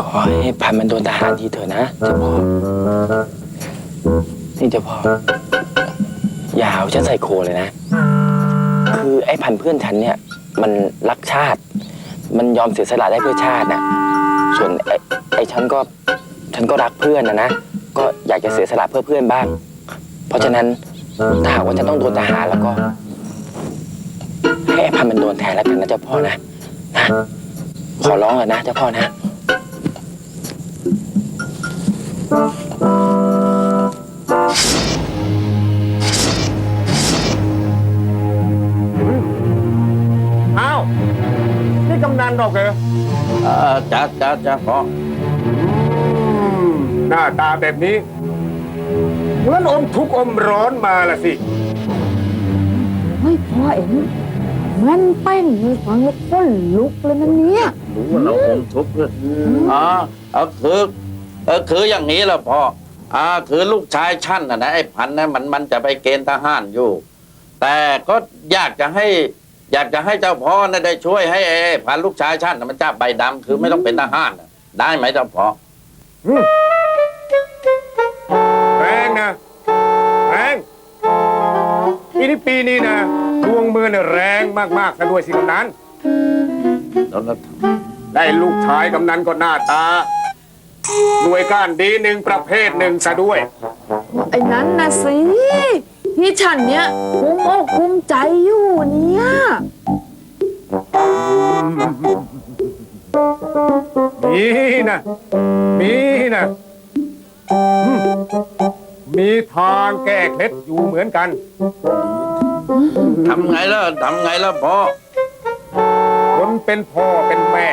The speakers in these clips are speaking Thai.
ขอให้พันมันโดนทหารทีเถอะนะเจ้าพ่อนี่เจ้าพ่ออย่าเอาฉันใส่โคเลยนะ คือไอ้พันเพื่อนฉันเนี่ย มันรักชาติ มันยอมเสียสละได้เพื่อชาตินะส่วนไอ้ไอ้ฉันก็ฉันก็รักเพื่อนนะนะก็อยากจะเสียสละเพื่อเพื่อนบ้าง เพราะฉะนั้นถ้าหากว่าจะต้องโดนทหารแล้วก็ให้ไอ้พันมันโดนแทนแล้วกันนะเจ้าพ่อนะนะขอร้องเลยนะเจ้าพ่อนะ อ้าว นี่กำนันดอกเหรอเออจ้าจ้าจ้าพ่ออืมหน้าตาแบบนี้เหมือนอมทุกข์อมร้อนมาละสิ ไม่พอเองแม่นเป้งเลยฟังแล้วก้นลุกเลยนะเนี่ย รู้ว่าเราคงทุกข์เลยอ๋อเออคือเออคืออย่างนี้ละพ่ออ่าคือลูกชายชั้นนะนะไอ้พันธุ์นะมันมันจะไปเกณฑ์ทหารอยู่ แต่ก็อยากจะให้ อยากจะให้เจ้าพ่อนะได้ช่วยให้ไอ้พันธุ์ลูกชายชั้นน่ะมันจับใบดำคือไม่ต้องเป็นทหารน่ะได้ไหมเจ้าพ่อแรงนะแรงปีนี้ปีนี้นะดวงมือเนี่ยแรงมากๆซะด้วยสิกำนัน แล้วก็ได้ลูกชายกำนันก็หน้าตา หน่วยก้านดีหนึ่งประเภทหนึ่งซะด้วย ไอ้นั้นนะสิที่ฉันเนี่ยคุ้มอกคุ้มใจอยู่เนี่ยมีนะมีนะอืมมีทางแก้เคล็ดอยู่เหมือนกัน ทำไงล่ะทำไงล่ะพ่อ คนเป็นพ่อเป็นแม่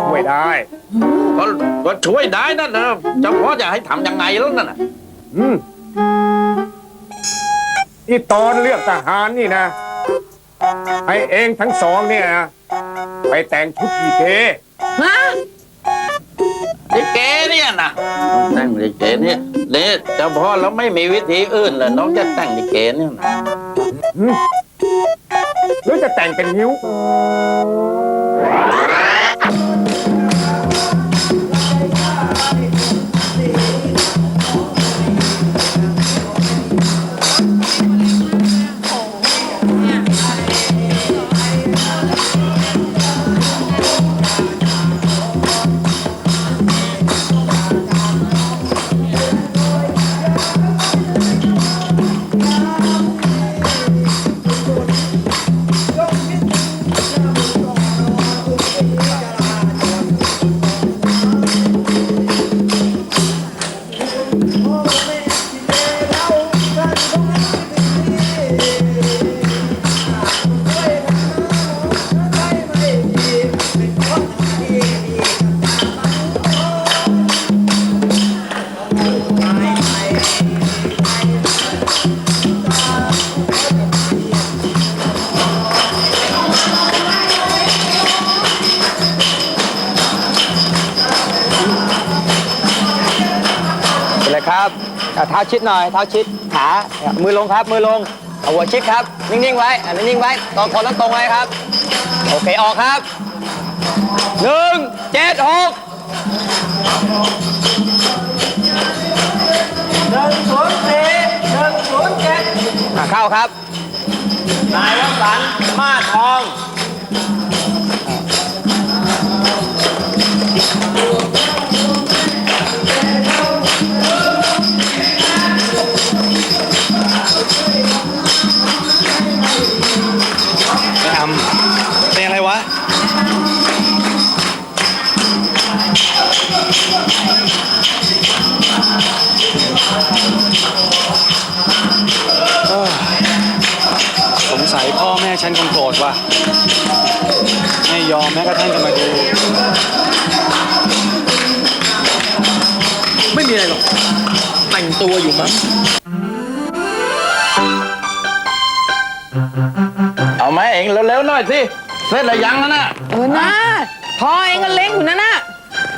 พอที่จะช่วยได้ ก็ก็ช่วยได้นั่นนะเจ้าพ่อจะให้ทำยังไงแล้วนั่นน่ะอืมที่ตอนเลือกทหารนี่นะ ให้เองทั้งสองเนี่ยนะไปแต่งชุดอีเกฮะลิเกเนี่ยนะแต่งลิเกเนี่ยเนี่ยเจ้าพ่อแล้วไม่มีวิธีอื่นเลยน้องจะแต่งลิเกเนี่ยนะอืมหรือจะแต่งเป็นนิ้ว เอาเท้าชิดหน่อย เท้าชิดขามือลงครับ มือลง เอาหัวชิดครับ นิ่งๆไว้อะนิ่งๆไว้ตรงคนต้องตรงไว้ครับ โอเค ออกครับหนึ่งเจ็ดหกหนึ่งศูนย์สี่หนึ่งศูนย์เจ็ดเข้าครับ นายวสันต์มาทอง สงสัยพ่อแม่ฉันคงโกรธว่ะ ไม่ยอมแม้กระทั่งจะมาดู ไม่มีอะไรหรอก แต่งตัวอยู่มั้ง เอาไหมเองเร็วๆหน่อยสิ เสร็จแล้วยังนะน่ะ เออนะพอเองก็เล็งอยู่นั่นน่ะ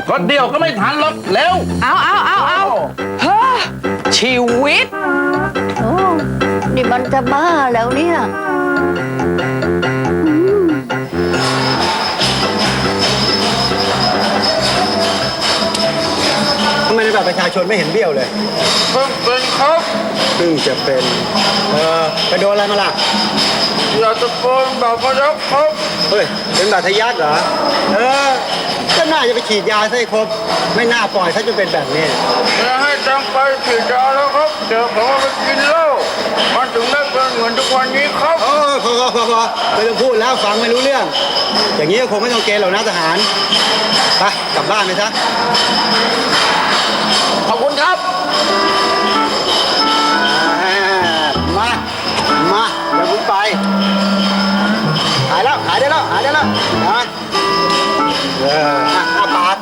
ก็เดี่ยวก็ไม่ทันหรอกเร็วเอาเอาเอาเอาเฮ้อชีวิต โอ้นี่มันจะบ้าแล้วเนี่ยทำไมในบัตรประชาชนไม่เห็นเบี้ยวเลย เพิ่งป็นครับเพิ่งจะเป็น เออไปโดนอะไรมาล่ะ อยากจะโกนบอกก็ยับครับ เฮ้ย เป็นบาดทะยักเหรอ เออ ก็น่าจะไปฉีดยาซะให้ครบ ไม่น่าปล่อยถ้าจะเป็นแบบนี้ จะให้ตังไปฉีดยาแล้วครับ เดี๋ยวผมเอาไปกินเหล้ามันถึงได้เป็นเหมือนทุกวันนี้ครับ โอ้พอพอพอพอไม่ต้องพูดแล้วฟังไม่รู้เรื่อง อย่างนี้ก็คงไม่ต้องเกณฑ์หรอกนะทหารไปกลับบ้านไปซะ ขอบคุณครับอ่ามา มาเดี๋ยวผมไปหายแล้วหายได้แล้วหายได้แล้วนะเอออะอ้าปาก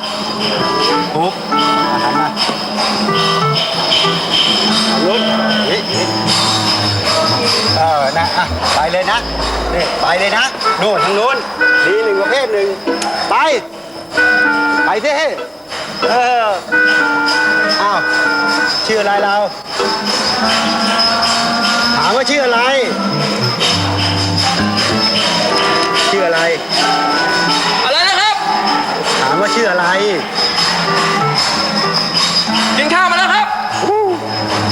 ปุ๊บอาหารมาทางนู้นนี่นี่เออนะอะไปเลยนะนี่ไปเลยนะโน่นทางนู้นดีหนึ่งประเภทหนึ่งไป ไปสิเอออ้าวชื่ออะไรเรา ถามว่าชื่ออะไร ชื่ออะไรามว่าชื่ออะไร กินข้าวมาแล้วครับ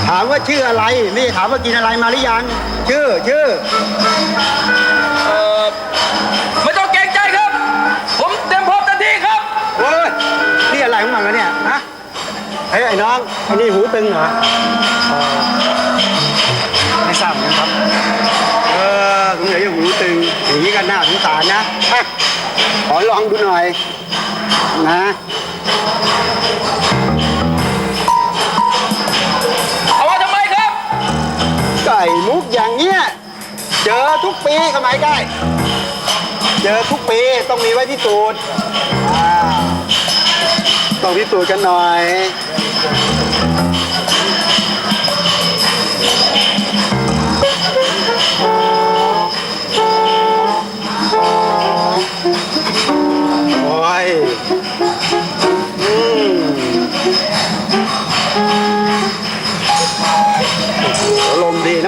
ถามว่าชื่ออะไร ไม่ได้ถามว่ากินอะไรมาหรือยัง ชื่อ ชื่อ เอ่อ ไม่ต้องเกรงใจครับ ผมเต็มพร้อมทันทีครับ โอ้ยนี่อะไรของมันกันเนี่ย ฮะ เฮ้ยไอ้น้องไอ้นี่หูตึงเหรอเออไม่ทราบเหมือนกันครับ เออสงสัยจะหูตึง อย่างนี้ก็น่าสงสารนะอะขอลองดูหน่อย นะเอามาทำไมครับ ไก่มุกอย่างเงี้ยเจอทุกปีสมัยได้เจอทุกปีต้องมีไว้ที่ตูดอ่าต้องพิสูจน์กันหน่อย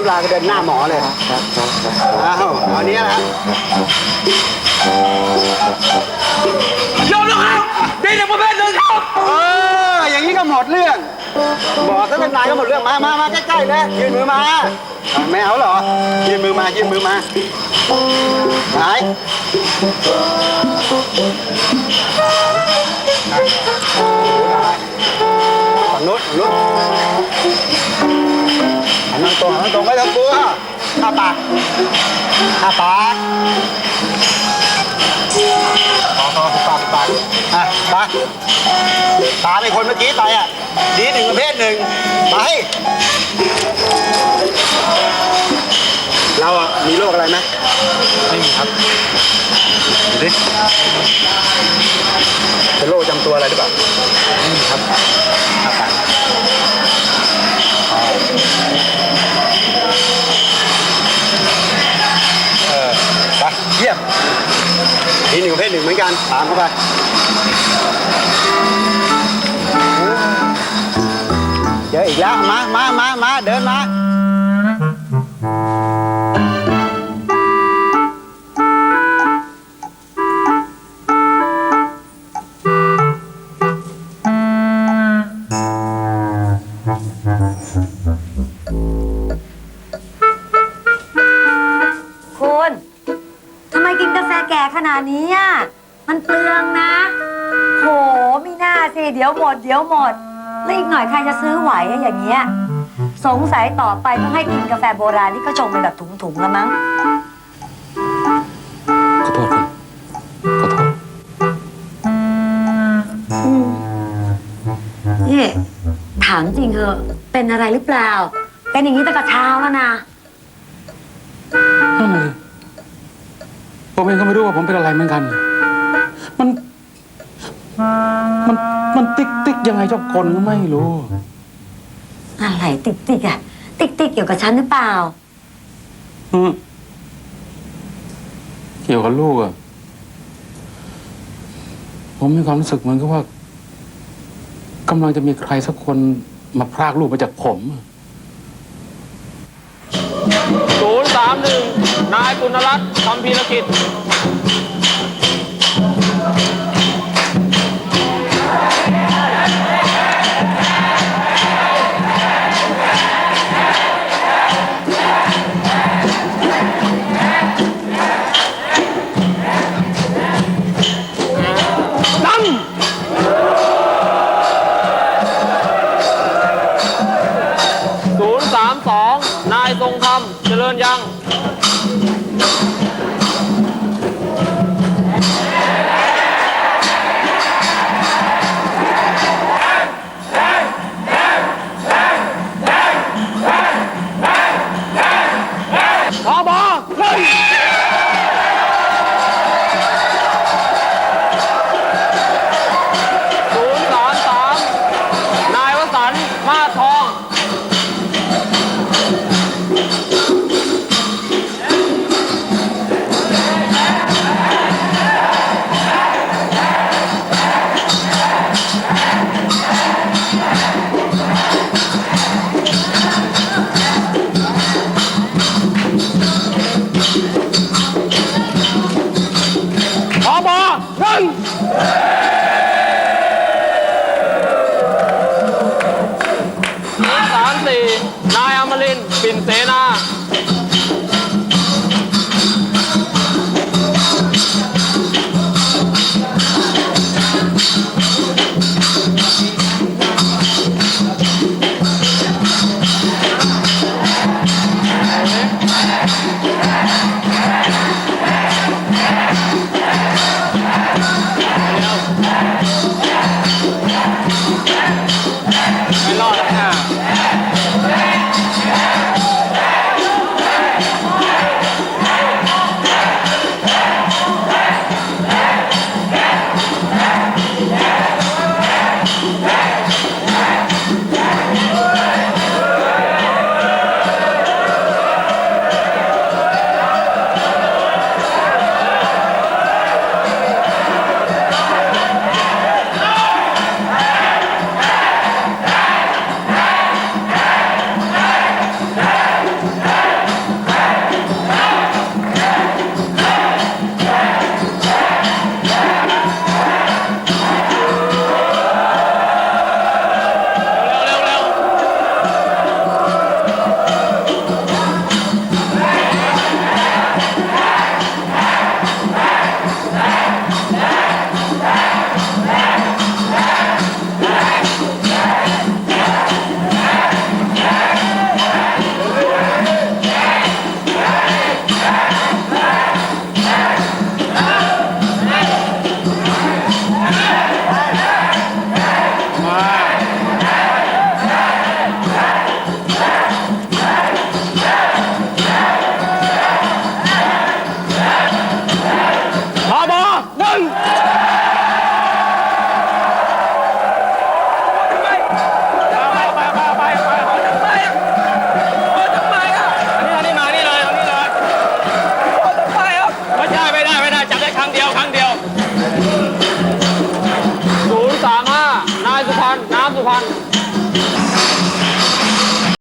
น้ำลายก็เดินหน้าหมอเลยอ้าวเอาอันนี้นะยอมแล้วครับดีหนึ่ประเภทหนึ่งครับเออ อย่างนี้ก็หมดเรื่อง บอกถ้าเป็นนายก็หมดเรื่อง มามามาใกล้ๆเลยยืนมือมาอะไม่เอาเหรอ ยืนมือมา ยืนมือมาหนฝั่ งนู้นฝั่งนู้นหันมาตรงหันมาตรงไม่ต้องกลัวอ้าปากอ้าปากพอพอปากปากอะปากตามไอ้คนเมื่อกี้ไปอะ ดีหนึ่งประเภทหนึ่งไปเราอะมีโรคอะไรไหมไม่มีครับดูดิเป็นโรคประจำตัวอะไรหรือเปล่าไม่มีครับ เหนึ่งเหมือนกันตามเข้าไปเจออีกแล้วมามามามาเดินมา แฟแก่ขนาดนี้อะมันเปลืองนะ โหมีหน้าสิเดี๋ยวหมด เดี๋ยวหมดแล้วอีกหน่อยใครจะซื้อไหวอะอย่างเงี้ย สงสัยต่อไปต้องให้กินกาแฟโบราณที่ก็ชงเป็นแบบถุงๆแล้วมั้ง ขอโทษคุณขอโทษ นี่ ถามจริงเถอะเป็นอะไรหรือเปล่า เป็นอย่างนี้ตั้งแต่เช้าแล้วนะ ผมเองก็ไม่รู้ว่าผมเป็นอะไรเหมือนกัน มัน มัน มันติ๊กติ๊กยังไงเจ้าคนก็ไม่รู้ อะไรติ๊กติ๊กอะติ๊กติ๊กเกี่ยวกับฉันหรือเปล่า อืมเกี่ยวกับลูกอะผมมีความรู้สึกเหมือนกับว่ากำลังจะมีใครสักคนมาพรากลูกไปจากผมอะ สามหนึ่งนายกุณรัตน์คำพีรกิจ